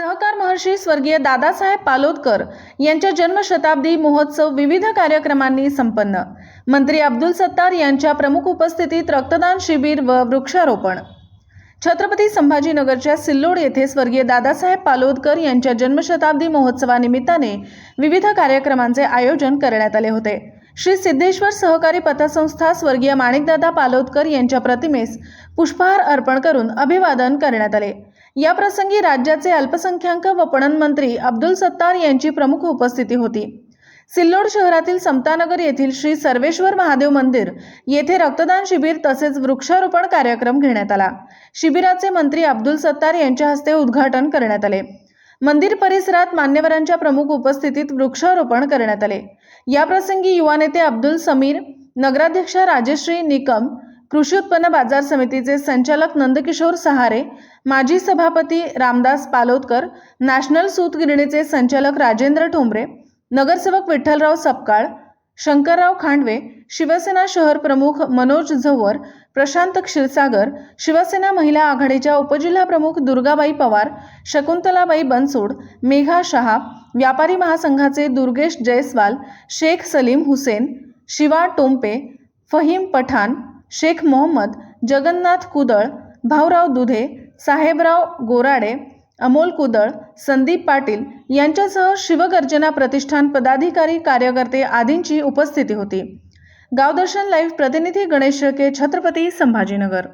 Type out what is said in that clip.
सहकार महर्षी स्वर्गीय दादासाहेब पालोदकर यांच्या जन्मशताब्दी महोत्सव विविध कार्यक्रमांनी संपन्न. मंत्री अब्दुल सत्तार यांच्या प्रमुख उपस्थितीत रक्तदान शिबिर व वृक्षारोपण. छत्रपती संभाजीनगरच्या सिल्लोड येथे स्वर्गीय दादासाहेब पालोदकर यांच्या जन्मशताब्दी महोत्सवानिमित्ताने विविध कार्यक्रमांचे आयोजन करण्यात आले होते. श्री सिद्धेश्वर सहकारी पतसंस्था स्वर्गीय माणिकदादा पालोदकर यांच्या प्रतिमेस पुष्पहार अर्पण करून अभिवादन करण्यात आले. या प्रसंगी राज्याचे अल्पसंख्याक व पणन मंत्री अब्दुल सत्तार यांची प्रमुख उपस्थिती होती. सिल्लोड शहरातील समतानगर येथील श्री सर्वेश्वर महादेव मंदिर येथे रक्तदान शिबिर तसेच वृक्षारोपण कार्यक्रम घेण्यात आला. शिबिराचे मंत्री अब्दुल सत्तार यांच्या हस्ते उद्घाटन करण्यात आले. मंदिर परिसरात मान्यवरांच्या प्रमुख उपस्थितीत वृक्षारोपण करण्यात आले. या प्रसंगी युवा नेते अब्दुल समीर नगराध्यक्ष राजश्री निकम कृषी उत्पन्न बाजार समितीचे संचालक नंदकिशोर सहारे माजी सभापती रामदास पालोदकर नॅशनल सूत गिरणीचे संचालक राजेंद्र ठोंबरे नगरसेवक विठ्ठलराव सपकाळ शंकरराव खांडवे शिवसेना शहर प्रमुख मनोज झव्वर प्रशांत क्षीरसागर शिवसेना महिला आघाडीच्या उपजिल्हा प्रमुख दुर्गाबाई पवार शकुंतलाबाई बनसोड मेघा शहा व्यापारी महासंघाचे दुर्गेश जयस्वाल शेख सलीम हुसेन शिवा टोंपे फहीम पठाण शेख मोहम्मद जगन्नाथ कुदळ भाऊराव दुधे साहेबराव गोराडे अमोल कुदळ संदीप पाटील यांच्यासह शिवगर्जना प्रतिष्ठान पदाधिकारी कार्यकर्ते आदींची उपस्थिती होती. गावदर्शन लाईव्ह प्रतिनिधी गणेश शेळके छत्रपती संभाजीनगर.